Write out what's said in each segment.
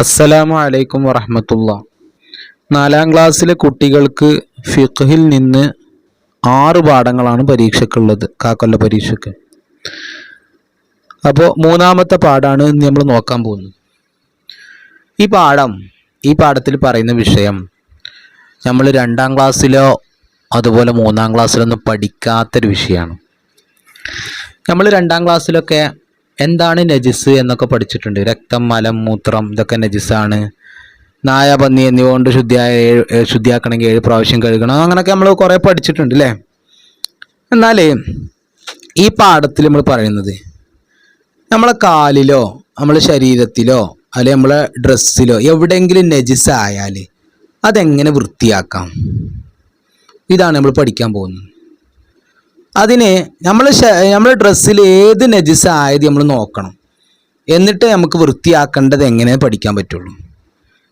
അസ്സലാമു അലൈക്കും വറഹമത്തുള്ള. നാലാം ക്ലാസ്സിലെ കുട്ടികൾക്ക് ഫിഖ്ഹിൽ നിന്ന് ആറ് പാഠങ്ങളാണ് പരീക്ഷയ്ക്കുള്ളത് കാക്കൊല്ല പരീക്ഷയ്ക്ക്. അപ്പോൾ മൂന്നാമത്തെ പാഠമാണ് നമ്മൾ നോക്കാൻ പോകുന്നത്. ഈ പാഠം ഈ പാഠത്തിൽ പറയുന്ന വിഷയം നമ്മൾ രണ്ടാം ക്ലാസ്സിലോ അതുപോലെ മൂന്നാം ക്ലാസ്സിലൊന്നും പഠിക്കാത്തൊരു വിഷയമാണ്. നമ്മൾ രണ്ടാം ക്ലാസ്സിലൊക്കെ എന്താണ് നജിസ് എന്നൊക്കെ പഠിച്ചിട്ടുണ്ട്. രക്തം മലം മൂത്രം ഇതൊക്കെ നജിസാണ്. നായ പന്നി എന്നിവ കൊണ്ട് ശുദ്ധിയായ ശുദ്ധിയാക്കണമെങ്കിൽ ഏഴ് പ്രാവശ്യം കഴുകണം. അങ്ങനെയൊക്കെ നമ്മൾ കുറേ പഠിച്ചിട്ടുണ്ട് അല്ലേ എന്നാൽ ഈ പാഠത്തിൽ നമ്മൾ പറയുന്നത് നമ്മളെ കാലിലോ നമ്മളെ ശരീരത്തിലോ അല്ലെങ്കിൽ നമ്മളെ ഡ്രസ്സിലോ എവിടെയെങ്കിലും നജിസ് ആയാൽ അതെങ്ങനെ വൃത്തിയാക്കാം? ഇതാണ് നമ്മൾ പഠിക്കാൻ പോകുന്നത്. അതിന് നമ്മൾ നമ്മുടെ ഡ്രസ്സിൽ ഏത് നജിസ് ആയത് നമ്മൾ നോക്കണം. എന്നിട്ട് നമുക്ക് വൃത്തിയാക്കേണ്ടത് എങ്ങനെ പഠിക്കാൻ പറ്റുള്ളൂ.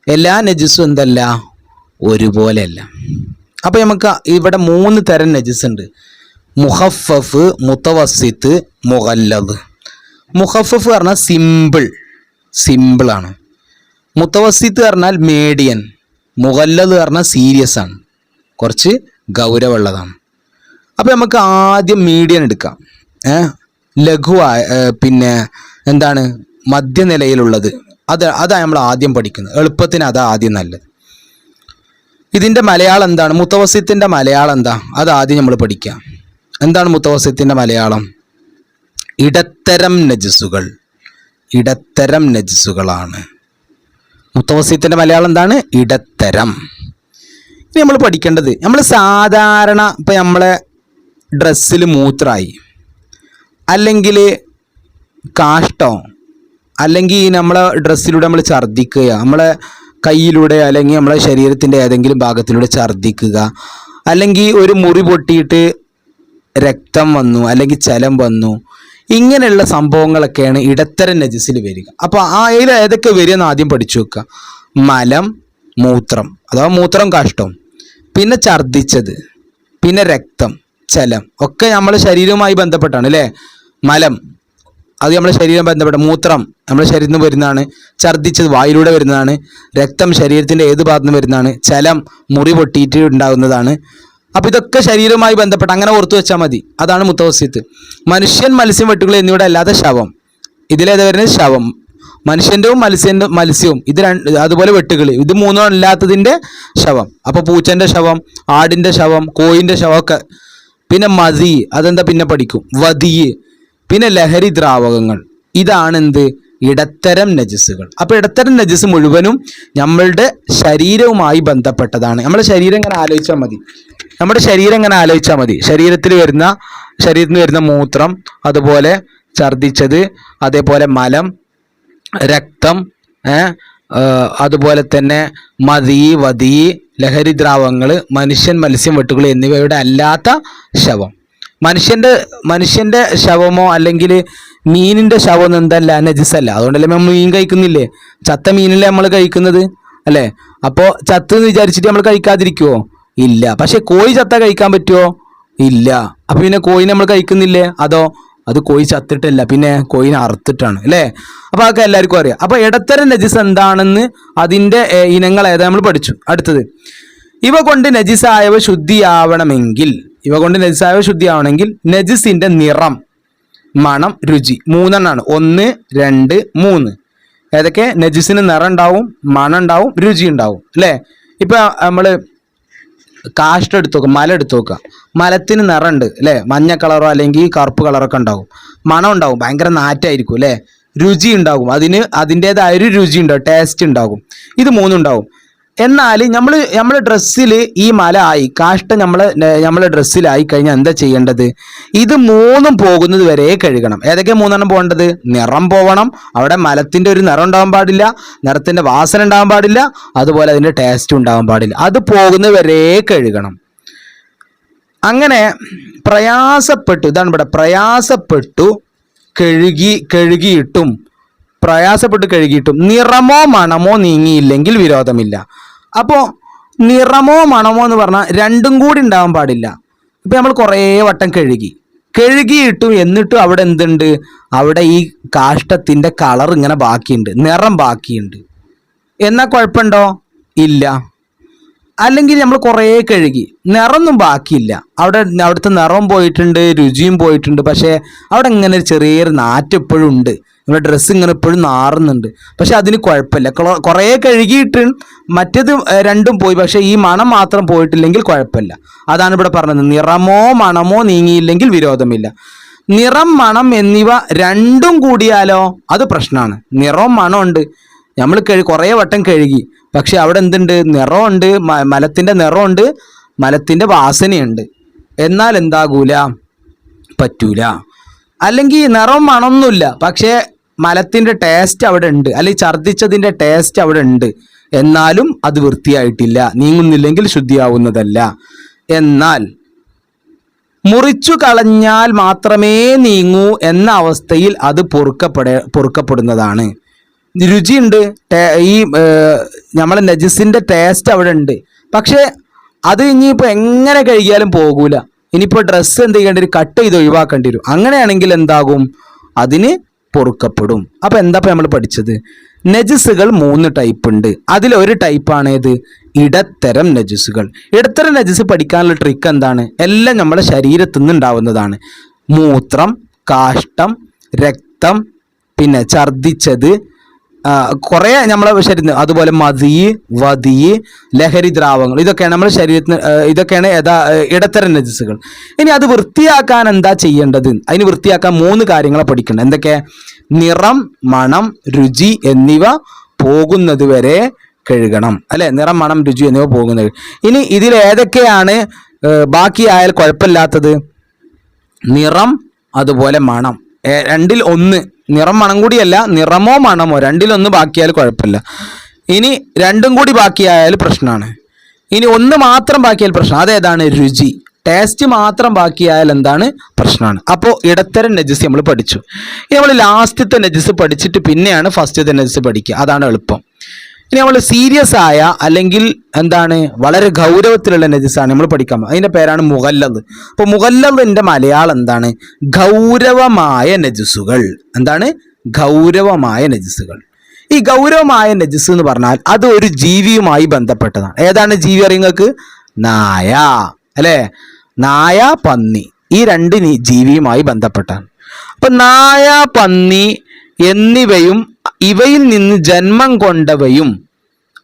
എല്ലാ നജിസും എന്തല്ല? ഒരുപോലെയല്ല. അപ്പോൾ നമുക്ക് ഇവിടെ മൂന്ന് തരം നജിസ് ഉണ്ട്. മുഹഫഫ് മുത്തവസിത്ത് മുഹല്ലത് മുഹഫഫ് പറഞ്ഞാൽ സിമ്പിൾ സിമ്പിളാണ് മുത്തവസിത്ത് പറഞ്ഞാൽ മീഡിയൻ മുഹല്ലത് പറഞ്ഞാൽ സീരിയസ് ആണ്. കുറച്ച് ഗൗരവമുള്ളതാണ്. അപ്പോൾ നമുക്ക് ആദ്യം മീഡിയൻ എടുക്കാം. ലഘുവായ പിന്നെ എന്താണ്? മധ്യനിലയിലുള്ളത്. അത് അതാണ് നമ്മൾ ആദ്യം പഠിക്കുന്നത്. എളുപ്പത്തിന് അതാ ആദ്യം നല്ലത്. ഇതിന്റെ മലയാളം എന്താണ്? മുത്തവസ്യത്തിന്റെ മലയാളം എന്താ? അത് ആദ്യം നമ്മൾ പഠിക്കാം. എന്താണ് മുത്തവസ്യത്തിന്റെ മലയാളം? ഇടത്തരം നജസുകൾ. ഇടത്തരം നജസുകളാണ്. മുത്തവസ്യത്തിന്റെ മലയാളം എന്താണ്? ഇടത്തരം. ഇനി നമ്മൾ പഠിക്കേണ്ടത് നമ്മൾ സാധാരണ ഇപ്പം നമ്മളെ ഡ്രസ്സിൽ മൂത്രായി. അല്ലെങ്കിൽ കാഷ്ടം അല്ലെങ്കിൽ നമ്മളെ ഡ്രസ്സിലൂടെ നമ്മൾ ഛർദ്ദിക്കുക. നമ്മളെ കയ്യിലൂടെ അല്ലെങ്കിൽ നമ്മളെ ശരീരത്തിന്റെ ഏതെങ്കിലും ഭാഗത്തിലൂടെ ഛർദ്ദിക്കുക. അല്ലെങ്കിൽ ഒരു മുറി പൊട്ടിയിട്ട് രക്തം വന്നു അല്ലെങ്കിൽ ചലം വന്നു. ഇങ്ങനെയുള്ള സംഭവങ്ങളൊക്കെയാണ് ഇടത്തരം നജസിൽ വരിക. അപ്പോൾ ആ അതിൽ ഏതൊക്കെ വരികയെന്ന് ആദ്യം പഠിച്ചു വെക്കുക മലം മൂത്രം. അഥവാ മൂത്രം കാഷ്ടം പിന്നെ ഛർദ്ദിച്ചത്. പിന്നെ രക്തം. ചലം ഒക്കെ നമ്മളെ ശരീരവുമായി ബന്ധപ്പെട്ടാണ് അല്ലേ? മലം അത് നമ്മുടെ ശരീരം ബന്ധപ്പെട്ട മൂത്രം നമ്മുടെ ശരീരത്തിൽ നിന്ന് വരുന്നതാണ് ഛർദ്ദിച്ചത് വായിലൂടെ വരുന്നതാണ് രക്തം ശരീരത്തിന്റെ ഏത് ഭാഗത്ത് നിന്ന് വരുന്നതാണ് ചലം മുറി പൊട്ടിയിട്ട് ഉണ്ടാകുന്നതാണ്. അപ്പോൾ ഇതൊക്കെ ശരീരവുമായി ബന്ധപ്പെട്ട് അങ്ങനെ ഓർത്തു വെച്ചാൽ മതി. അതാണ് മുത്തവസ്യത്ത് മനുഷ്യൻ മത്സ്യം വെട്ടുകൾ എന്നിവിടെ അല്ലാതെ ശവം. ഇതിലേതാ വരുന്നത്? ശവം. മനുഷ്യന്റെയും മത്സ്യന്റെ മത്സ്യവും. ഇത് രണ്ട് അതുപോലെ വെട്ടുകൾ. ഇത് മൂന്നോ അല്ലാത്തതിന്റെ ശവം. അപ്പോൾ പൂച്ചന്റെ ശവം ആടിന്റെ ശവം കോയിന്റെ ശവമൊക്കെ പിന്നെ മതി അതെന്താ പിന്നെ പഠിക്കും? വതി പിന്നെ ലഹരി ദ്രാവകങ്ങൾ. ഇതാണ് എന്ത് ഇടത്തരം നജസ്സുകൾ. അപ്പോൾ ഇടത്തരം നജസ് മുഴുവനും നമ്മളുടെ ശരീരവുമായി ബന്ധപ്പെട്ടതാണ്. നമ്മുടെ ശരീരം ഇങ്ങനെ ആലോചിച്ചാൽ മതി. നമ്മുടെ ശരീരം ഇങ്ങനെ ആലോചിച്ചാൽ മതി. ശരീരത്തിൽ വരുന്ന ശരീരത്തിൽ വരുന്ന മൂത്രം അതുപോലെ ഛർദിച്ചത് അതേപോലെ മലം രക്തം അതുപോലെ തന്നെ മതി വതി ലഹരി ദ്രാവകങ്ങൾ മനുഷ്യൻ മത്സ്യം വെട്ടുകൾ എന്നിവയുടെ അല്ലാത്ത ശവം. മനുഷ്യന്റെ മനുഷ്യന്റെ ശവമോ അല്ലെങ്കിൽ മീനിന്റെ ശവമൊന്നും എന്തല്ല നജിസല്ല അതുകൊണ്ടല്ലേ നമ്മൾ മീൻ കഴിക്കുന്നില്ലേ? ചത്ത മീനല്ലേ നമ്മൾ കഴിക്കുന്നത് അല്ലേ? അപ്പോൾ ചത്ത് എന്ന് വിചാരിച്ചിട്ട് നമ്മൾ കഴിക്കാതിരിക്കുവോ? ഇല്ല. പക്ഷെ കോഴി ചത്ത കഴിക്കാൻ പറ്റുമോ ഇല്ല. അപ്പൊ പിന്നെ കോഴി നമ്മൾ കഴിക്കുന്നില്ലേ? അതോ അത് കോഴി ചത്തിട്ടല്ല പിന്നെ കോഴിനെ അറുത്തിട്ടാണ് അല്ലേ? അപ്പൊ അതൊക്കെ എല്ലാവർക്കും അറിയാം. അപ്പൊ ഇടത്തരം നജിസ് എന്താണെന്ന് അതിന്റെ ഇനങ്ങൾ ഏതാ നമ്മൾ പഠിച്ചു. അടുത്തത്. ഇവ കൊണ്ട് നജിസായവ ശുദ്ധിയാവണമെങ്കിൽ ഇവ കൊണ്ട് നജിസായവ ശുദ്ധിയാവണമെങ്കിൽ നജീസിന്റെ നിറം മണം രുചി മൂന്നെണ്ണാണ്. ഒന്ന് രണ്ട് മൂന്ന്. ഏതൊക്കെ? നജിസിന് നിറം ഉണ്ടാവും മണം ഉണ്ടാവും രുചി ഉണ്ടാവും അല്ലേ? ഇപ്പൊ നമ്മൾ കാഷ്ടം എടുത്ത് നോക്കുക മല എടുത്ത് നോക്കുക മലത്തിന് നിറമുണ്ട് അല്ലേ? മഞ്ഞ കളറോ അല്ലെങ്കിൽ കറുപ്പ് കളറൊക്കെ ഉണ്ടാവും മണം ഉണ്ടാവും ഭയങ്കര നാറ്റായിരിക്കും അല്ലേ? രുചി ഉണ്ടാകും. അതിന് അതിന്റെതായ ഒരു രുചി ഉണ്ടാവും ടേസ്റ്റ് ഉണ്ടാകും. ഇത് മൂന്നും ഉണ്ടാവും എന്നാൽ നമ്മൾ നമ്മുടെ ഡ്രസ്സിൽ ഈ മല ആയി കാഷ്ടം നമ്മൾ നമ്മളെ ഡ്രസ്സിലായി കഴിഞ്ഞാൽ എന്താ ചെയ്യേണ്ടത്? ഇത് മൂന്നും പോകുന്നത് വരെ കഴുകണം. ഏതൊക്കെ മൂന്നെണ്ണം പോകേണ്ടത്? നിറം പോകണം അവിടെ മലത്തിന്റെ ഒരു നിറം ഉണ്ടാകാൻ പാടില്ല നിറത്തിന്റെ വാസന ഉണ്ടാകാൻ പാടില്ല അതുപോലെ അതിന്റെ ടേസ്റ്റ് ഉണ്ടാകാൻ പാടില്ല. അത് പോകുന്നത് വരെ കഴുകണം. അങ്ങനെ പ്രയാസപ്പെട്ടു ഇതാണ് ഇവിടെ പ്രയാസപ്പെട്ടു കഴുകി കഴുകിയിട്ടും പ്രയാസപ്പെട്ട് കഴുകിയിട്ടും നിറമോ മണമോ നീങ്ങിയില്ലെങ്കിൽ വിരോധമില്ല. അപ്പോൾ നിറമോ മണമോ എന്ന് പറഞ്ഞാൽ രണ്ടും കൂടി ഉണ്ടാവാൻ പാടില്ല. ഇപ്പം നമ്മൾ കുറേ വട്ടം കഴുകി. കഴുകിയിട്ടും എന്നിട്ടും അവിടെ എന്തുണ്ട്? അവിടെ ഈ കാഷ്ടത്തിന്റെ കളർ ഇങ്ങനെ ബാക്കിയുണ്ട്. നിറം ബാക്കിയുണ്ട്. എന്നാൽ കുഴപ്പമുണ്ടോ? ഇല്ല. അല്ലെങ്കിൽ നമ്മൾ കുറേ കഴുകി. നിറമൊന്നും ബാക്കിയില്ല. അവിടെ അവിടുത്തെ നിറം പോയിട്ടുണ്ട് രുചിയും പോയിട്ടുണ്ട്. പക്ഷേ അവിടെ ഇങ്ങനെ ഒരു ചെറിയൊരു നാറ്റ് എപ്പോഴും ഉണ്ട്. നമ്മുടെ ഡ്രസ്സ് ഇങ്ങനെ ഇപ്പോഴും നാറുന്നുണ്ട്. പക്ഷെ അതിന് കുഴപ്പമില്ല. കുറേ കഴുകിയിട്ട് മറ്റേത് രണ്ടും പോയി. പക്ഷെ ഈ മണം മാത്രം പോയിട്ടില്ലെങ്കിൽ കുഴപ്പമില്ല. അതാണ് ഇവിടെ പറഞ്ഞത്. നിറമോ മണമോ നീങ്ങിയില്ലെങ്കിൽ വിരോധമില്ല. നിറം മണം എന്നിവ രണ്ടും കൂടിയാലോ? അത് പ്രശ്നമാണ്. നിറവും മണമുണ്ട് നമ്മൾ കഴി കുറേ വട്ടം കഴുകി. പക്ഷെ അവിടെ എന്തുണ്ട്? നിറമുണ്ട് മലത്തിന്റെ നിറമുണ്ട് മലത്തിന്റെ വാസനയുണ്ട്. എന്നാൽ എന്താകൂല? പറ്റൂല. അല്ലെങ്കിൽ നിറം മണമൊന്നുമില്ല പക്ഷേ മലത്തിന്റെ ടേസ്റ്റ് അവിടെ ഉണ്ട്. അല്ലെങ്കിൽ ഛർദ്ദിച്ചതിന്റെ ടേസ്റ്റ് അവിടെ ഉണ്ട്. എന്നാലും അത് വൃത്തിയായിട്ടില്ല. നീങ്ങുന്നില്ലെങ്കിൽ ശുദ്ധിയാവുന്നതല്ല. എന്നാൽ മുറിച്ചു കളഞ്ഞാൽ മാത്രമേ നീങ്ങൂ എന്ന അവസ്ഥയിൽ അത് പൊറുക്കപ്പെട പൊറുക്കപ്പെടുന്നതാണ്. രുചിയുണ്ട്. ഈ നമ്മളെ നജിസിന്റെ ടേസ്റ്റ് അവിടെ ഉണ്ട്. പക്ഷേ അത് ഇനിയിപ്പോൾ എങ്ങനെ കഴുകിയാലും പോകൂല. ഇനിയിപ്പോൾ ഡ്രസ്സ് എന്ത് ചെയ്യേണ്ടി വരും? കട്ട് ചെയ്ത് ഒഴിവാക്കേണ്ടി വരും. അങ്ങനെയാണെങ്കിൽ എന്താകും? അതിന് പൊറുക്കപ്പെടും. അപ്പൊ എന്താ നമ്മൾ പഠിച്ചത്? നജസുകൾ മൂന്ന് ടൈപ്പ് ഉണ്ട്. അതിലൊരു ടൈപ്പാണ് ഏത് ഇടത്തരം നജസുകൾ ഇടത്തരം നജസ് പഠിക്കാനുള്ള ട്രിക്ക് എന്താണ്? എല്ലാം നമ്മുടെ ശരീരത്തിൽ നിന്ന് ഉണ്ടാവുന്നതാണ്. മൂത്രം കാഷ്ടം രക്തം പിന്നെ ഛർദിച്ചത് കുറേ നമ്മളെ ശരീരത്തിന് അതുപോലെ മതി വതി ലഹരി ദ്രാവങ്ങൾ ഇതൊക്കെയാണ് നമ്മുടെ ശരീരത്തിന് ഇതൊക്കെയാണ് യഥാ ഇടത്തരം നജസുകൾ ഇനി അത് വൃത്തിയാക്കാൻ എന്താ ചെയ്യേണ്ടത്? അതിന് വൃത്തിയാക്കാൻ മൂന്ന് കാര്യങ്ങളെ പഠിക്കണം എന്തൊക്കെ? നിറം മണം രുചി എന്നിവ പോകുന്നത് വരെ കഴുകണം. അല്ലെ? നിറം മണം രുചി എന്നിവ പോകുന്നത് ഇനി ഇതിൽ ഏതൊക്കെയാണ് ബാക്കിയായാൽ കുഴപ്പമില്ലാത്തത്? നിറം അതുപോലെ മണം. രണ്ടിൽ ഒന്ന് നിറം മണം കൂടിയല്ല നിറമോ മണമോ രണ്ടിലൊന്ന് ബാക്കിയാൽ കുഴപ്പമില്ല. ഇനി രണ്ടും കൂടി ബാക്കിയായാൽ പ്രശ്നമാണ്. ഇനി ഒന്ന് മാത്രം ബാക്കിയാൽ പ്രശ്നം അതേതാണ്? രുചി. ടേസ്റ്റ് മാത്രം ബാക്കിയായാൽ എന്താണ്? പ്രശ്നമാണ്. അപ്പോൾ ഇടത്തരം നജസ് നമ്മൾ പഠിച്ചു. നമ്മൾ ലാസ്റ്റത്തെ നജസ് പഠിച്ചിട്ട് പിന്നെയാണ് ഫസ്റ്റത്തെ നജസ് പഠിക്കുക. അതാണ് എളുപ്പം. ഇനി നമ്മൾ സീരിയസ് ആയ അല്ലെങ്കിൽ എന്താണ് വളരെ ഗൗരവത്തിലുള്ള നജസാണ് നമ്മൾ പഠിക്കാൻ അതിന്റെ പേരാണ് മുഗല്ലത് അപ്പോൾ മുഗല്ലതിന്റെ മലയാളം എന്താണ്? ഗൗരവമായ നജസുകൾ. എന്താണ്? ഗൗരവമായ നജസുകൾ. ഈ ഗൗരവമായ നജസ് എന്ന് പറഞ്ഞാൽ അത് ഒരു ജീവിയുമായി ബന്ധപ്പെട്ടതാണ്. ഏതാണ് ജീവി അറിയുങ്ങൾക്ക് നായ. അല്ലേ? നായ പന്നി. ഈ രണ്ട് ജീവിയുമായി ബന്ധപ്പെട്ടാണ്. അപ്പം നായ പന്നി എന്നിവയും ഇവയിൽ നിന്ന് ജന്മം കൊണ്ടവയും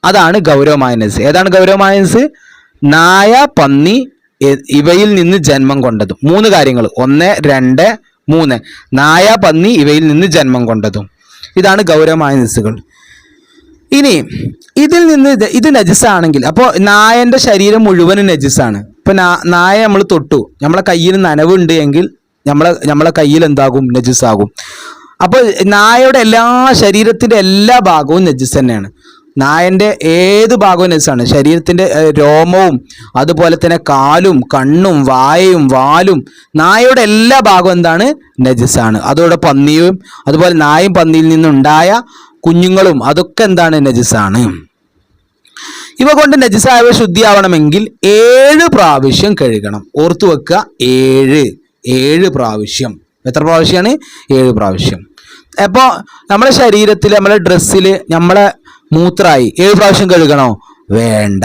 അതാണ് ഗൗരവമായ നസ്. ഏതാണ് ഗൗരവമായ നസ്? നായ പന്നി ഇവയിൽ നിന്ന് ജന്മം കൊണ്ടതും. മൂന്ന് കാര്യങ്ങൾ. ഒന്ന് രണ്ട് മൂന്ന്. നായ പന്നി ഇവയിൽ നിന്ന് ജന്മം കൊണ്ടതും. ഇതാണ് ഗൗരവമായ നസുകൾ ഇനി ഇതിൽ നിന്ന് ഇത് നജസാണെങ്കിൽ അപ്പോൾ നായന്റെ ശരീരം മുഴുവനും നജസാണ് ഇപ്പൊ നായ നമ്മൾ തൊട്ടു. നമ്മളെ കയ്യിൽ നനവുണ്ട് എങ്കിൽ നമ്മളെ നമ്മളെ കയ്യിൽ എന്താകും? നജസാകും അപ്പോൾ നായയുടെ എല്ലാ ശരീരത്തിന്റെ എല്ലാ ഭാഗവും നജസ് തന്നെയാണ്. നായന്റെ ഏത് ഭാഗവും നജസ്സാണ് ശരീരത്തിന്റെ രോമവും അതുപോലെ തന്നെ കാലും കണ്ണും വായയും വാലും നായയുടെ എല്ലാ ഭാഗവും എന്താണ്? നജസ്സാണ് അതോടെ പന്നിയും അതുപോലെ നായും പന്നിയിൽ നിന്നുണ്ടായ കുഞ്ഞുങ്ങളും അതൊക്കെ എന്താണ്? നജസ്സാണ് ഇവ കൊണ്ട് നജിസായവ ശുദ്ധിയാവണമെങ്കിൽ ഏഴ് പ്രാവശ്യം കഴുകണം. ഓർത്തു വെക്കുക ഏഴ്. ഏഴ് പ്രാവശ്യം. എത്ര പ്രാവശ്യമാണ് ഏഴ് പ്രാവശ്യം. അപ്പോൾ നമ്മുടെ ശരീരത്തിൽ നമ്മുടെ ഡ്രസ്സിൽ നമ്മളെ മൂത്രായി. ഏഴ് പ്രാവശ്യം കഴുകണോ? വേണ്ട.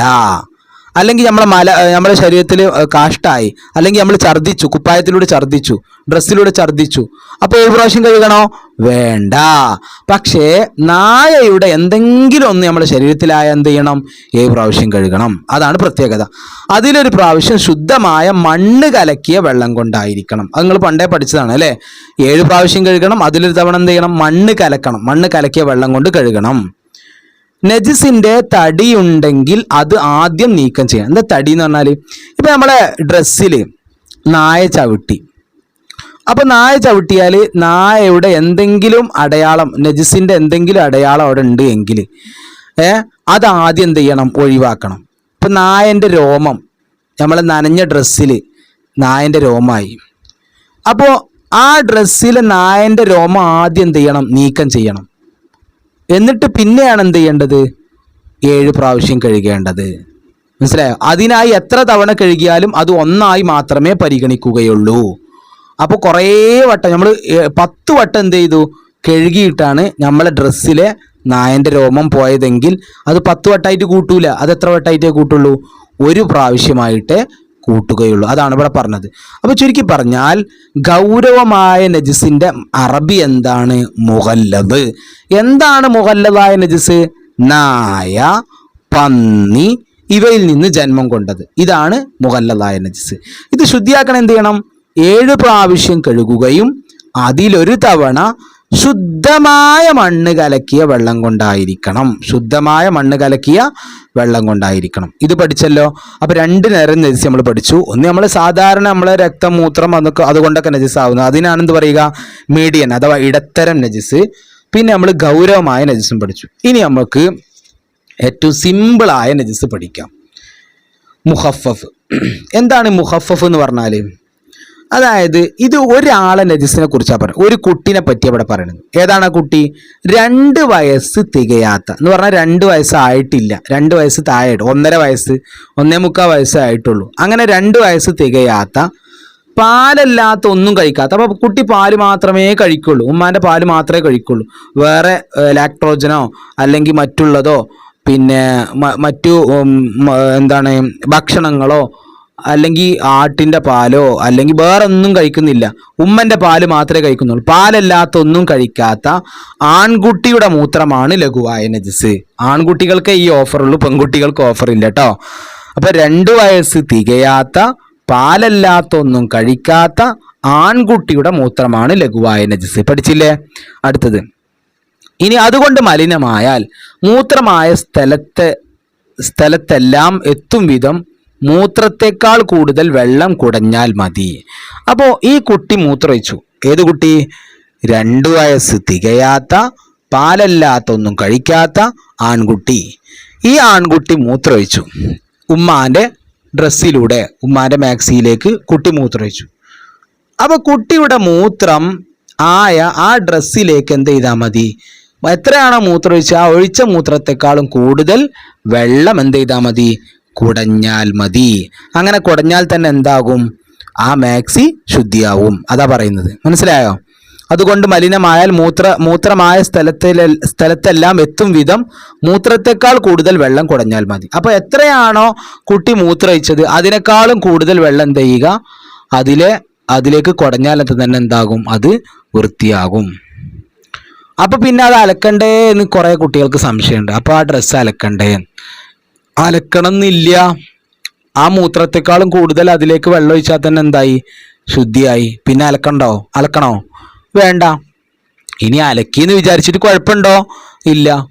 അല്ലെങ്കിൽ നമ്മളെ മല നമ്മുടെ ശരീരത്തിൽ കാഷ്ടായി. അല്ലെങ്കിൽ നമ്മൾ ഛർദ്ദിച്ചു കുപ്പായത്തിലൂടെ ഛർദ്ദിച്ചു ഡ്രസ്സിലൂടെ ഛർദ്ദിച്ചു. അപ്പോൾ ഒരു പ്രാവശ്യം കഴുകണോ? വേണ്ട. പക്ഷേ നായയുടെ എന്തെങ്കിലും ഒന്ന് നമ്മുടെ ശരീരത്തിലായ എന്ത് ചെയ്യണം? ഏഴ് പ്രാവശ്യം കഴുകണം. അതാണ് പ്രത്യേകത. അതിലൊരു പ്രാവശ്യം ശുദ്ധമായ മണ്ണ് കലക്കിയ വെള്ളം കൊണ്ടായിരിക്കണം. അത് നിങ്ങൾ പണ്ടേ പഠിച്ചതാണ് അല്ലേ? ഏഴ് പ്രാവശ്യം കഴുകണം അതിലൊരു തവണ എന്ത് ചെയ്യണം? മണ്ണ് കലക്കണം. മണ്ണ് കലക്കിയ വെള്ളം കൊണ്ട് കഴുകണം. നജിസിന്റെ തടിയുണ്ടെങ്കിൽ അത് ആദ്യം നീക്കം ചെയ്യണം. എന്താ തടി എന്ന് പറഞ്ഞാൽ ഇപ്പൊ നമ്മളെ ഡ്രസ്സിൽ നായ ചവിട്ടി. അപ്പൊ നായ ചവിട്ടിയാൽ നായയുടെ എന്തെങ്കിലും അടയാളം നജിസിന്റെ എന്തെങ്കിലും അടയാളം അവിടെ ഉണ്ട് എങ്കിൽ ഏ അത് ആദ്യം എന്ത് ചെയ്യണം? ഒഴിവാക്കണം. ഇപ്പൊ നായന്റെ രോമം നമ്മളെ നനഞ്ഞ ഡ്രസ്സിൽ നായന്റെ രോമമായി. അപ്പോൾ ആ ഡ്രസ്സിൽ നായന്റെ രോമം ആദ്യം എന്ത് ചെയ്യണം? നീക്കം ചെയ്യണം. എന്നിട്ട് പിന്നെയാണ് എന്ത് ചെയ്യേണ്ടത്? ഏഴ് പ്രാവശ്യം കഴുകേണ്ടത്. മനസ്സിലായോ? അതിനായി എത്ര തവണ കഴുകിയാലും അത് ഒന്നായി മാത്രമേ പരിഗണിക്കുകയുള്ളൂ. അപ്പോൾ കുറേ വട്ടം നമ്മൾ പത്ത് വട്ടം എന്ത് ചെയ്തു? കഴുകിയിട്ടാണ് നമ്മളെ ഡ്രസ്സിലെ നായന്റെ രോമം പോയതെങ്കിൽ അത് പത്ത് വട്ടമായിട്ട് കൂട്ടൂല. അത് എത്ര വട്ടമായിട്ടേ കൂട്ടുള്ളൂ? ഒരു പ്രാവശ്യമായിട്ടേ കൂട്ടുകയുള്ളൂ. അതാണ് ഇവിടെ പറഞ്ഞത്. അപ്പോൾ ചുരുക്കി പറഞ്ഞാൽ ഗൗരവമായ നജിസിന്റെ അറബി എന്താണ്? മുഹല്ലത് എന്താണ് മുഹല്ലതായ നജിസ്? നായ പന്നി ഇവയിൽ നിന്ന് ജന്മം കൊണ്ടത്. ഇതാണ് മുഹല്ലതായ നജിസ്. ഇത് ശുദ്ധിയാക്കണം എന്ത് ചെയ്യണം? ഏഴ് പ്രാവശ്യം കഴുകുകയും അതിലൊരു തവണ ശുദ്ധമായ മണ്ണ് കലക്കിയ വെള്ളം കൊണ്ടായിരിക്കണം. ശുദ്ധമായ മണ്ണ് കലക്കിയ വെള്ളം കൊണ്ടായിരിക്കണം. ഇത് പഠിച്ചല്ലോ? അപ്പൊ രണ്ട് നേരം നജിസ് നമ്മൾ പഠിച്ചു. ഒന്ന് നമ്മൾ സാധാരണ നമ്മളെ രക്തം മൂത്രം അതൊക്കെ അതുകൊണ്ടൊക്കെ നജിസ് ആവുന്നത്. അതിനാണ് എന്ത് പറയുക? മീഡിയൻ അഥവാ ഇടത്തരം നജിസ്. പിന്നെ നമ്മൾ ഗൗരവമായ നജിസും പഠിച്ചു. ഇനി നമുക്ക് ഏറ്റവും സിമ്പിളായ നജിസ് പഠിക്കാം. മുഹഫഫ്. എന്താണ് മുഹഫഫ് എന്ന് പറഞ്ഞാൽ അതായത് ഇത് ഒരാളെ നജീസിനെ കുറിച്ചാണ് പറയുന്നത്. ഒരു കുട്ടിനെ പറ്റി അവിടെ പറയുന്നത് ഏതാണ് ആ കുട്ടി? രണ്ട് വയസ്സ് തികയാത്ത എന്ന് പറഞ്ഞാൽ രണ്ട് വയസ്സായിട്ടില്ല രണ്ട് വയസ്സ് താഴെയായിട്ട് ഒന്നര വയസ്സ് ഒന്നേ മുക്കാൽ വയസ്സേ ആയിട്ടുള്ളൂ. അങ്ങനെ രണ്ട് വയസ്സ് തികയാത്ത പാലല്ലാത്ത ഒന്നും കഴിക്കാത്ത അപ്പോൾ കുട്ടി പാൽ മാത്രമേ കഴിക്കുള്ളൂ. ഉമ്മാന്റെ പാൽ മാത്രമേ കഴിക്കുള്ളൂ. വേറെ ലാക്ട്രോജനോ അല്ലെങ്കിൽ മറ്റുള്ളതോ പിന്നെ മറ്റു എന്താണ് ഭക്ഷണങ്ങളോ അല്ലെങ്കിൽ ആട്ടിന്റെ പാലോ അല്ലെങ്കിൽ വേറെ ഒന്നും കഴിക്കുന്നില്ല. ഉമ്മന്റെ പാൽ മാത്രമേ കഴിക്കുന്നുള്ളൂ. പാലല്ലാത്ത ഒന്നും കഴിക്കാത്ത ആൺകുട്ടിയുടെ മൂത്രമാണ് ലഘുവായ നജസ്. ആൺകുട്ടികൾക്ക് ഈ ഓഫറുള്ളൂ പെൺകുട്ടികൾക്ക് ഓഫർ ഇല്ല കേട്ടോ. അപ്പൊ രണ്ട് വയസ്സ് തികയാത്ത പാലല്ലാത്ത ഒന്നും കഴിക്കാത്ത ആൺകുട്ടിയുടെ മൂത്രമാണ് ലഘുവായ നജസ്. പഠിച്ചില്ലേ? അടുത്തത്. ഇനി അതുകൊണ്ട് മലിനമായാൽ മൂത്രമായ സ്ഥലത്തെ സ്ഥലത്തെല്ലാം എത്തും വിധം മൂത്രത്തെക്കാൾ കൂടുതൽ വെള്ളം കുടഞ്ഞാൽ മതി. അപ്പോൾ ഈ കുട്ടി മൂത്രമൊഴിച്ചു ഏത് കുട്ടി? രണ്ടു വയസ്സ് തികയാത്ത പാലല്ലാത്ത ഒന്നും കഴിക്കാത്ത ആൺകുട്ടി. ഈ ആൺകുട്ടി മൂത്രമൊഴിച്ചു ഉമ്മാന്റെ ഡ്രസ്സിലൂടെ ഉമ്മാന്റെ മാക്സിയിലേക്ക് കുട്ടി മൂത്രമൊഴിച്ചു അപ്പോൾ കുട്ടിയുടെ മൂത്രം ആയ ആ ഡ്രസ്സിലേക്ക് എന്ത് ചെയ്താൽ മതി? എത്രയാണോ മൂത്രം ഒഴിച്ച ആ ഒഴിച്ച മൂത്രത്തെക്കാളും കൂടുതൽ വെള്ളം എന്ത് ചെയ്താൽ മതി? കുടഞ്ഞാൽ മതി. അങ്ങനെ കുടഞ്ഞാൽ തന്നെ എന്താകും? ആ മാക്സി ശുദ്ധിയാവും. അതാ പറയുന്നത്. മനസ്സിലായോ? അതുകൊണ്ട് മലിനമായാൽ മൂത്ര മൂത്രമായ സ്ഥലത്തിലെ സ്ഥലത്തെല്ലാം എത്തും വിധം മൂത്രത്തെക്കാൾ കൂടുതൽ വെള്ളം കുടഞ്ഞാൽ മതി. അപ്പൊ എത്രയാണോ കുട്ടി മൂത്രയിച്ചത് അതിനേക്കാളും കൂടുതൽ വെള്ളം തെയ്യുക അതിലെ അതിലേക്ക് കുടഞ്ഞാൽ തന്നെ എന്താകും? അത് വൃത്തിയാകും. അപ്പൊ പിന്നെ അത് അലക്കണ്ടേ എന്ന് കുറെ കുട്ടികൾക്ക് സംശയമുണ്ട്. അപ്പൊ ആ ഡ്രസ്സ് അലക്കണ്ടേ അലക്കണം എന്നില്ല ആ മൂത്രത്തെക്കാളും കൂടുതൽ അതിലേക്ക് വെള്ളം ഒഴിച്ചാൽ തന്നെ എന്തായി? ശുദ്ധിയായി. പിന്നെ അലക്കണ്ടോ? അലക്കണോ? വേണ്ട. ഇനി അലക്കി എന്ന് വിചാരിച്ചിട്ട് കുഴപ്പമുണ്ടോ? ഇല്ല.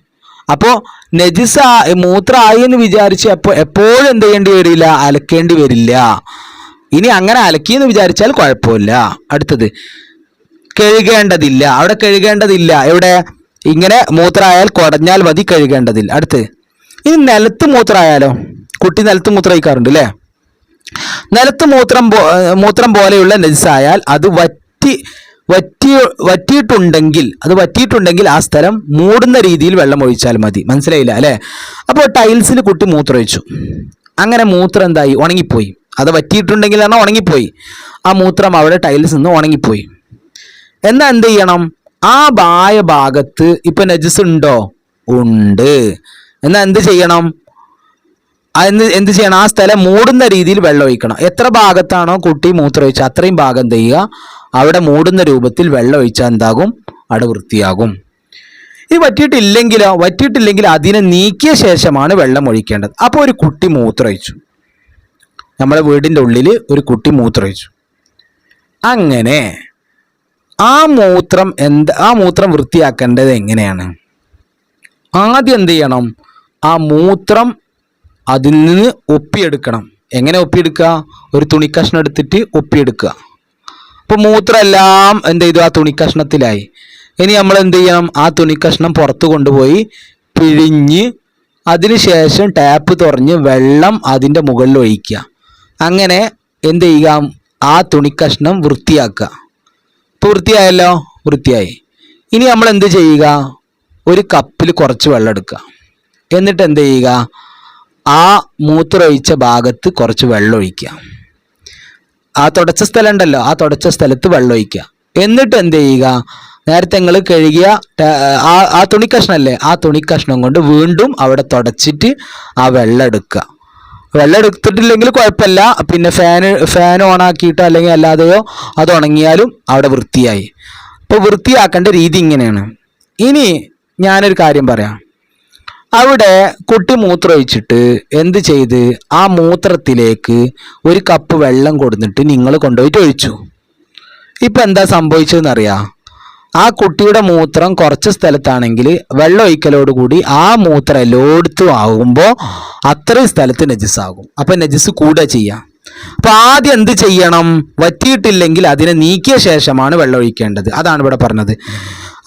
അപ്പോ നജിസ മൂത്രമായി എന്ന് വിചാരിച്ച് എപ്പോ എപ്പോഴും എന്ത് ചെയ്യേണ്ടി വരില്ല? അലക്കേണ്ടി വരില്ല. ഇനി അങ്ങനെ അലക്കി എന്ന് വിചാരിച്ചാൽ കുഴപ്പമില്ല. അടുത്തത് കഴുകേണ്ടതില്ല. അവിടെ കഴുകേണ്ടതില്ല. എവിടെ? ഇങ്ങനെ മൂത്രമായാൽ കുടഞ്ഞാൽ മതി കഴുകേണ്ടതില്ല. അടുത്ത് ഇനി നിലത്ത് മൂത്രമായാലോ? കുട്ടി നിലത്ത് മൂത്രം ഒഴിക്കാറുണ്ട് അല്ലേ നിലത്ത് മൂത്രം മൂത്രം പോലെയുള്ള നജസായാൽ അത് വറ്റി വറ്റി വറ്റിയിട്ടുണ്ടെങ്കിൽ അത് വറ്റിയിട്ടുണ്ടെങ്കിൽ ആ സ്ഥലം മൂടുന്ന രീതിയിൽ വെള്ളം ഒഴിച്ചാൽ മതി. മനസ്സിലായില്ല അല്ലേ അപ്പോൾ ടൈൽസിൽ കുട്ടി മൂത്രം ഒഴിച്ചു അങ്ങനെ മൂത്രം എന്തായി? ഉണങ്ങിപ്പോയി. അത് വറ്റിയിട്ടുണ്ടെങ്കിൽ എന്നാൽ ഉണങ്ങിപ്പോയി. ആ മൂത്രം അവിടെ ടൈൽസ് നിന്ന് ഉണങ്ങിപ്പോയി. എന്നാ എന്ത് ചെയ്യണം? ആ ബായ ഭാഗത്ത് ഇപ്പൊ നജസ് ഉണ്ടോ? ഉണ്ട്. എന്നാ എന്ത് ചെയ്യണം? എന്ത് എന്ത് ചെയ്യണം? ആ സ്ഥലം മൂടുന്ന രീതിയിൽ വെള്ളം ഒഴിക്കണം. എത്ര ഭാഗത്താണോ കുട്ടി മൂത്രമൊഴിച്ചത് അത്രയും ഭാഗം ചെയ്യുക? അവിടെ മൂടുന്ന രൂപത്തിൽ വെള്ളം ഒഴിച്ചാൽ എന്താകും? അവിടെ വൃത്തിയാകും. ഇത് വറ്റിയിട്ടില്ലെങ്കിലോ വറ്റിയിട്ടില്ലെങ്കിൽ അതിനെ നീക്കിയ ശേഷമാണ് വെള്ളം ഒഴിക്കേണ്ടത്. അപ്പോൾ ഒരു കുട്ടി മൂത്രമൊഴിച്ചു നമ്മുടെ വീടിന്റെ ഉള്ളിൽ ഒരു കുട്ടി മൂത്രമൊഴിച്ചു അങ്ങനെ ആ മൂത്രം എന്താ ആ മൂത്രം വൃത്തിയാക്കേണ്ടത് എങ്ങനെയാണ്? ആദ്യം എന്ത് ചെയ്യണം? ആ മൂത്രം അതിൽ നിന്ന് ഒപ്പിയെടുക്കണം. എങ്ങനെ ഒപ്പിയെടുക്കുക? ഒരു തുണിക്കഷ്ണം എടുത്തിട്ട് ഒപ്പിയെടുക്കുക. അപ്പോൾ മൂത്രം എല്ലാം എന്ത് ചെയ്തു? ആ തുണിക്കഷ്ണത്തിലായി ഇനി നമ്മൾ എന്ത് ചെയ്യണം? ആ തുണിക്കഷ്ണം പുറത്ത് കൊണ്ടുപോയി പിഴിഞ്ഞ് അതിനുശേഷം ടാപ്പ് തുറഞ്ഞ് വെള്ളം അതിന്റെ മുകളിൽ ഒഴിക്കുക. അങ്ങനെ എന്ത് ചെയ്യുക? ആ തുണിക്കഷ്ണം വൃത്തിയാക്കുക. ഇപ്പോൾ വൃത്തിയായല്ലോ? വൃത്തിയായി. ഇനി നമ്മൾ എന്ത് ചെയ്യുക? ഒരു കപ്പിൽ കുറച്ച് വെള്ളം എടുക്കുക. എന്നിട്ട് എന്ത് ചെയ്യുക ആ മൂത്രമൊഴിച്ച ഭാഗത്ത് കുറച്ച് വെള്ളം ഒഴിക്കുക ആ തുടച്ച സ്ഥലം ഉണ്ടല്ലോ ആ തുടച്ച സ്ഥലത്ത് വെള്ളം ഒഴിക്കുക എന്നിട്ട് എന്ത് ചെയ്യുക നേരത്തെ നിങ്ങൾ കഴുകിയ ആ ആ തുണി കഷ്ണല്ലേ ആ തുണി കഷ്ണം കൊണ്ട് വീണ്ടും അവിടെ തുടച്ചിട്ട് ആ വെള്ളം എടുക്കുക. വെള്ളം എടുത്തിട്ടില്ലെങ്കിൽ കുഴപ്പമില്ല. പിന്നെ ഫാന് ഫാൻ ഓൺ ആക്കിയിട്ടോ അല്ലെങ്കിൽ അല്ലാതെയോ അത് ഉണങ്ങിയാലും അവിടെ വൃത്തിയായി. അപ്പോൾ വൃത്തിയാക്കേണ്ട രീതി ഇങ്ങനെയാണ്. ഇനി ഞാനൊരു കാര്യം പറയാം. അവിടെ കുട്ടി മൂത്രമൊഴിച്ചിട്ട് എന്ത് ചെയ്ത്? ആ മൂത്രത്തിലേക്ക് ഒരു കപ്പ് വെള്ളം കൊടുത്തിട്ട് നിങ്ങൾ കൊണ്ടുപോയിട്ട് ഒഴിച്ചു. ഇപ്പം എന്താ സംഭവിച്ചതെന്ന് അറിയാം ആ കുട്ടിയുടെ മൂത്രം കുറച്ച് സ്ഥലത്താണെങ്കിൽ വെള്ളം ഒഴിക്കലോടുകൂടി ആ മൂത്രം എല്ലായിടത്തും ആകുമ്പോൾ അത്രയും സ്ഥലത്ത് നജസ്സാകും. അപ്പം നജസ് കൂടുക ചെയ്യാം. അപ്പൊ ആദ്യം എന്ത് ചെയ്യണം? വറ്റിയിട്ടില്ലെങ്കിൽ അതിനെ നീക്കിയ ശേഷമാണ് വെള്ളം ഒഴിക്കേണ്ടത്. അതാണ് ഇവിടെ പറഞ്ഞത്.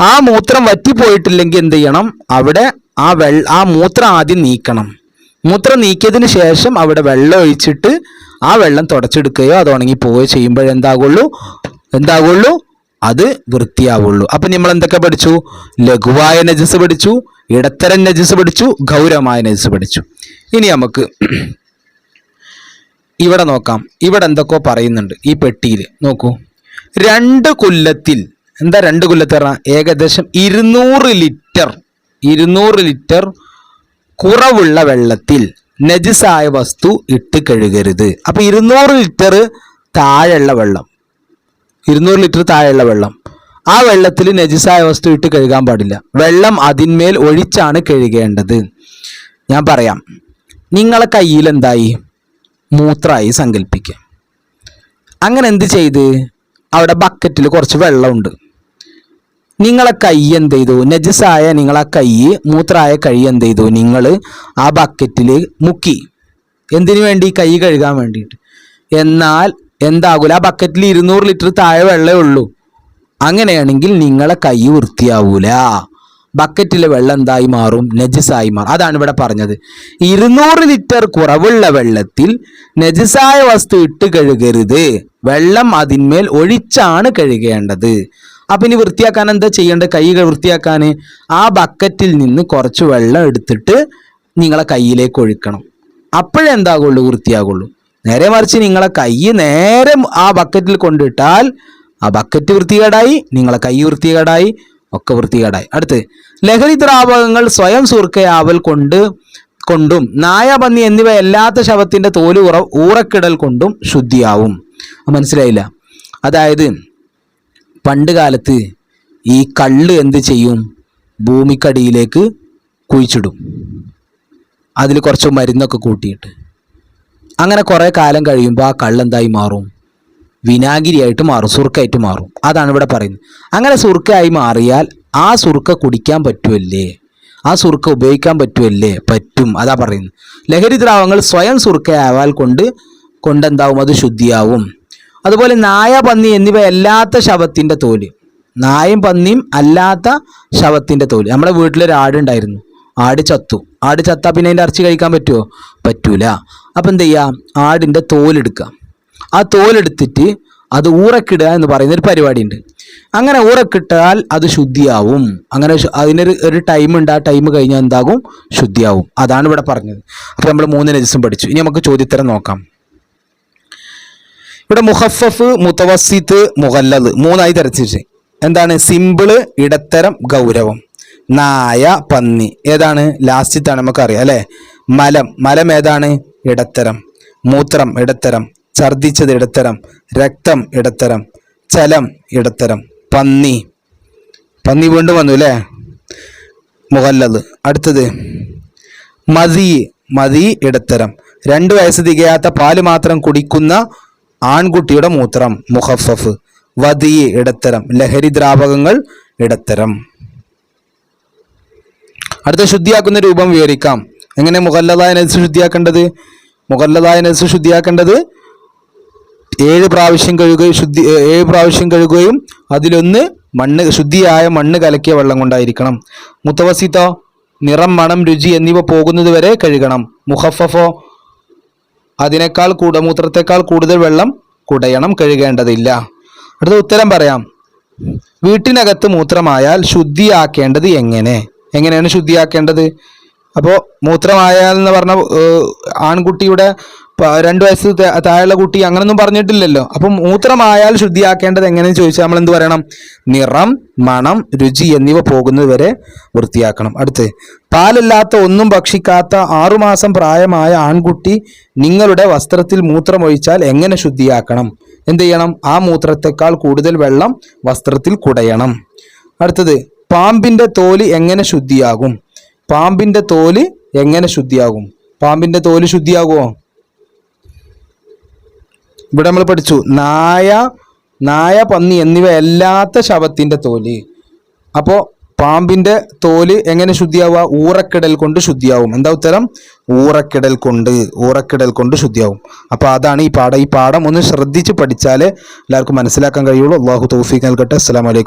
ആ മൂത്രം വറ്റിപ്പോയിട്ടില്ലെങ്കിൽ എന്ത് ചെയ്യണം? അവിടെ ആ വെള്ള ആ മൂത്രം ആദ്യം നീക്കണം. മൂത്രം നീക്കിയതിന് ശേഷം അവിടെ വെള്ളം ഒഴിച്ചിട്ട് ആ വെള്ളം തുടച്ചെടുക്കുകയോ അത് ഉണങ്ങി പോവുകയോ ചെയ്യുമ്പോഴെന്താകുള്ളൂ എന്താകുള്ളൂ? അത് വൃത്തിയാവുള്ളൂ. അപ്പൊ നമ്മൾ എന്തൊക്കെ പഠിച്ചു? ലഘുവായ നജസ് പഠിച്ചു ഇടത്തരം നജസ് പഠിച്ചു ഗൗരവമായ നജസ് പഠിച്ചു. ഇനി നമുക്ക് ഇവിടെ നോക്കാം. ഇവിടെ എന്തൊക്കെ പറയുന്നുണ്ട് ഈ പെട്ടിയിൽ. നോക്കൂ. രണ്ട് കൊല്ലത്തിൽ എന്താ രണ്ട് കൊല്ലത്തിൽ ഏകദേശം ഇരുന്നൂറ് ലിറ്റർ ഇരുന്നൂറ് ലിറ്റർ കുറവുള്ള വെള്ളത്തിൽ നജിസായ വസ്തു ഇട്ട് കഴുകരുത്. അപ്പൊ ഇരുന്നൂറ് ലിറ്റർ താഴെയുള്ള വെള്ളം ഇരുന്നൂറ് ലിറ്റർ താഴെയുള്ള വെള്ളം ആ വെള്ളത്തിൽ നജിസായ വസ്തു ഇട്ട് കഴുകാൻ പാടില്ല. വെള്ളം അതിന്മേൽ ഒഴിച്ചാണ് കഴുകേണ്ടത്. ഞാൻ പറയാം നിങ്ങളെ കയ്യിൽ എന്തായി? മൂത്രമായി സങ്കല്പിക്കുക അങ്ങനെ എന്ത് ചെയ്ത്? അവിടെ ബക്കറ്റിൽ കുറച്ച് വെള്ളമുണ്ട്. നിങ്ങളെ കൈ എന്ത് ചെയ്തു നജസായ നിങ്ങളെ കൈ മൂത്രായ കൈ എന്ത് ചെയ്തു നിങ്ങൾ ആ ബക്കറ്റിൽ മുക്കി. എന്തിനു വേണ്ടി? കൈ കഴുകാൻ വേണ്ടിയിട്ട്. എന്നാൽ എന്താകൂല? ആ ബക്കറ്റിൽ ഇരുന്നൂറ് ലിറ്റർ താഴെ വെള്ളമേ ഉള്ളൂ. അങ്ങനെയാണെങ്കിൽ നിങ്ങളെ കൈ വൃത്തിയാവൂല. ബക്കറ്റിലെ വെള്ളം എന്തായി മാറും? നജസായി മാറും. അതാണ് ഇവിടെ പറഞ്ഞത്. ഇരുന്നൂറ് ലിറ്റർ കുറവുള്ള വെള്ളത്തിൽ നജസായ വസ്തു ഇട്ട് കഴുകരുത്. വെള്ളം അതിന്മേൽ ഒഴിച്ചാണ് കഴുകേണ്ടത്. അപ്പൊ ഇനി വൃത്തിയാക്കാൻ എന്താ ചെയ്യേണ്ടത്? കൈകൾ വൃത്തിയാക്കാൻ ആ ബക്കറ്റിൽ നിന്ന് കുറച്ച് വെള്ളം എടുത്തിട്ട് നിങ്ങളെ കയ്യിലേക്ക് ഒഴിക്കണം. അപ്പോഴെന്താകുള്ളൂ വൃത്തിയാകുള്ളൂ. നേരെ മറിച്ച് നിങ്ങളെ കൈ നേരെ ആ ബക്കറ്റിൽ കൊണ്ടിട്ടാൽ ആ ബക്കറ്റ് വൃത്തികേടായി നിങ്ങളെ കൈ വൃത്തികേടായി ഒക്കെ വൃത്തികേടായി. അടുത്ത് ലഹരി ദ്രാവകങ്ങൾ സ്വയം സുർക്കയാവൽ കൊണ്ട് കൊണ്ടും നായ പന്നി എന്നിവ എല്ലാത്ത ശവത്തിന്റെ തോൽ ഉറ ഊറക്കിടൽ കൊണ്ടും ശുദ്ധിയാവും. മനസ്സിലായില്ല? അതായത് പണ്ട് കാലത്ത് ഈ കള്ള് എന്ത് ചെയ്യും? ഭൂമിക്കടിയിലേക്ക് കുഴിച്ചിടും. അതിൽ കുറച്ച് മരുന്നൊക്കെ കൂട്ടിയിട്ട്. അങ്ങനെ കുറേ കാലം കഴിയുമ്പോൾ ആ കള്ള് എന്തായി മാറും? വിനാഗിരിയായിട്ട് മാറും സുർക്കായിട്ട് മാറും. അതാണ് ഇവിടെ പറയുന്നത്. അങ്ങനെ സുർക്കായി മാറിയാൽ ആ സുർക്ക കുടിക്കാൻ പറ്റുമല്ലേ ആ സുർക്ക ഉപയോഗിക്കാൻ പറ്റുമല്ലേ പറ്റും. അതാ പറയുന്നത്. ലഹരി ദ്രാവങ്ങൾ സ്വയം സുർക്കയാവാൽ കൊണ്ട് കൊണ്ടെന്താവും? അത് ശുദ്ധിയാവും. അതുപോലെ നായ പന്നി എന്നിവ അല്ലാത്ത ശവത്തിന്റെ തോൽ. നായും പന്നിയും അല്ലാത്ത ശവത്തിന്റെ തോൽ. നമ്മുടെ വീട്ടിലൊരു ആടുണ്ടായിരുന്നു ആട് ചത്തു. ആട് ചത്താ പിന്നെ അതിന്റെ ഇറച്ചി കഴിക്കാൻ പറ്റുമോ പറ്റൂല. അപ്പം എന്ത് ചെയ്യുക ആടിന്റെ തോലെടുക്കുക. ആ തോലെടുത്തിട്ട് അത് ഊറക്കിടുക എന്ന് പറയുന്ന ഒരു പരിപാടിയുണ്ട്. അങ്ങനെ ഊറക്കിട്ടാൽ അത് ശുദ്ധിയാവും. അങ്ങനെ അതിനൊരു ഒരു ടൈം ഉണ്ട്. ആ ടൈം കഴിഞ്ഞാൽ എന്താകും? ശുദ്ധിയാവും. അതാണ് ഇവിടെ പറഞ്ഞത്. അപ്പോൾ നമ്മൾ മൂന്ന് നജസും പഠിച്ചു. ഇനി നമുക്ക് ചോദ്യത്തരം നോക്കാം. ഇവിടെ മുഹഫഫ് മുത്തവസിത്ത് മുഹല്ലത് മൂന്നായി തരച്ചിട്ട് എന്താണ്? സിമ്പിൾ ഇടത്തരം ഗൗരവം. നായ പന്നി. ഏതാണ്? ലാസ്റ്റത്താണ് നമുക്കറിയാം അല്ലേ? മലം. മലം ഏതാണ്? ഇടത്തരം. മൂത്രം ഇടത്തരം. ഛർദിച്ചത് ഇടത്തരം. രക്തം ഇടത്തരം. ചലം ഇടത്തരം. പന്നി. പന്നി വീണ്ടും വന്നു അല്ലേ? മുഹല്ലത് അടുത്തത്. മതി മതി ഇടത്തരം. രണ്ട് വയസ്സ് തികയാത്ത പാൽ മാത്രം കുടിക്കുന്ന ആൺകുട്ടിയുടെ മൂത്രം മുഹഫഫ് വതി ഇടത്തരം ലഹരി ദ്രാവകങ്ങൾ ഇടത്തരം. അടുത്ത ശുദ്ധിയാക്കുന്ന രൂപം വിവരിക്കാം. എങ്ങനെ മുഖല്ലതായ നസ് ശുദ്ധിയാക്കേണ്ടത്? മുഖല്ലതായ നസ് ശുദ്ധിയാക്കേണ്ടത് ഏഴ് പ്രാവശ്യം കഴുകുകയും ശുദ്ധി ഏഴ് പ്രാവശ്യം കഴുകുകയും അതിലൊന്ന് മണ്ണ് ശുദ്ധിയായ മണ്ണ് കലക്കിയ വെള്ളം കൊണ്ടായിരിക്കണം. മുത്തവസിത്തോ നിറം മണം രുചി എന്നിവ പോകുന്നതുവരെ കഴുകണം. മുഹഫഫോ അതിനേക്കാൾ കൂട മൂത്രത്തെക്കാൾ കൂടുതൽ വെള്ളം കുടയണം കഴുകേണ്ടതില്ല. അടുത്ത ഉത്തരം പറയാം. വീട്ടിനകത്ത് മൂത്രമായാൽ ശുദ്ധിയാക്കേണ്ടത് എങ്ങനെ? എങ്ങനെയാണ് ശുദ്ധിയാക്കേണ്ടത്? അപ്പോൾ മൂത്രമായാൽ എന്ന് പറഞ്ഞ ആൺകുട്ടിയുടെ രണ്ട് വയസ്സ് താഴെയുള്ള കുട്ടി അങ്ങനൊന്നും പറഞ്ഞിട്ടില്ലല്ലോ. അപ്പം മൂത്രമായാൽ ശുദ്ധിയാക്കേണ്ടത് എങ്ങനെയെന്ന് ചോദിച്ചാൽ നമ്മൾ എന്ത് പറയണം? നിറം മണം രുചി എന്നിവ പോകുന്നത് വരെ വൃത്തിയാക്കണം. അടുത്ത് പാലില്ലാത്ത ഒന്നും ഭക്ഷിക്കാത്ത ആറുമാസം പ്രായമായ ആൺകുട്ടി നിങ്ങളുടെ വസ്ത്രത്തിൽ മൂത്രമൊഴിച്ചാൽ എങ്ങനെ ശുദ്ധിയാക്കണം? എന്ത് ചെയ്യണം? ആ മൂത്രത്തെക്കാൾ കൂടുതൽ വെള്ളം വസ്ത്രത്തിൽ കുടയണം. അടുത്തത് പാമ്പിന്റെ തോൽ എങ്ങനെ ശുദ്ധിയാകും? പാമ്പിന്റെ തോൽ എങ്ങനെ ശുദ്ധിയാകും? പാമ്പിന്റെ തോൽ ശുദ്ധിയാകുമോ ഇവിടെ നമ്മൾ പഠിച്ചു നായ നായ പന്നി എന്നിവ അല്ലാത്ത ശവത്തിന്റെ തോൽ. അപ്പോൾ പാമ്പിന്റെ തോൽ എങ്ങനെ ശുദ്ധിയാവുക? ഊറക്കിടൽ കൊണ്ട് ശുദ്ധിയാവും. എന്താ ഉത്തരം? ഊറക്കിടൽ കൊണ്ട് ഊറക്കിടൽ കൊണ്ട് ശുദ്ധിയാവും. അപ്പോൾ അതാണ് ഈ പാഠം. ഈ പാഠം ഒന്ന് ശ്രദ്ധിച്ച് പഠിച്ചാൽ എല്ലാവർക്കും മനസ്സിലാക്കാൻ കഴിയുള്ളൂ. അള്ളാഹു തൗഫീഖ് നൽകട്ടെ. അസ്സാം അലൈക്കും.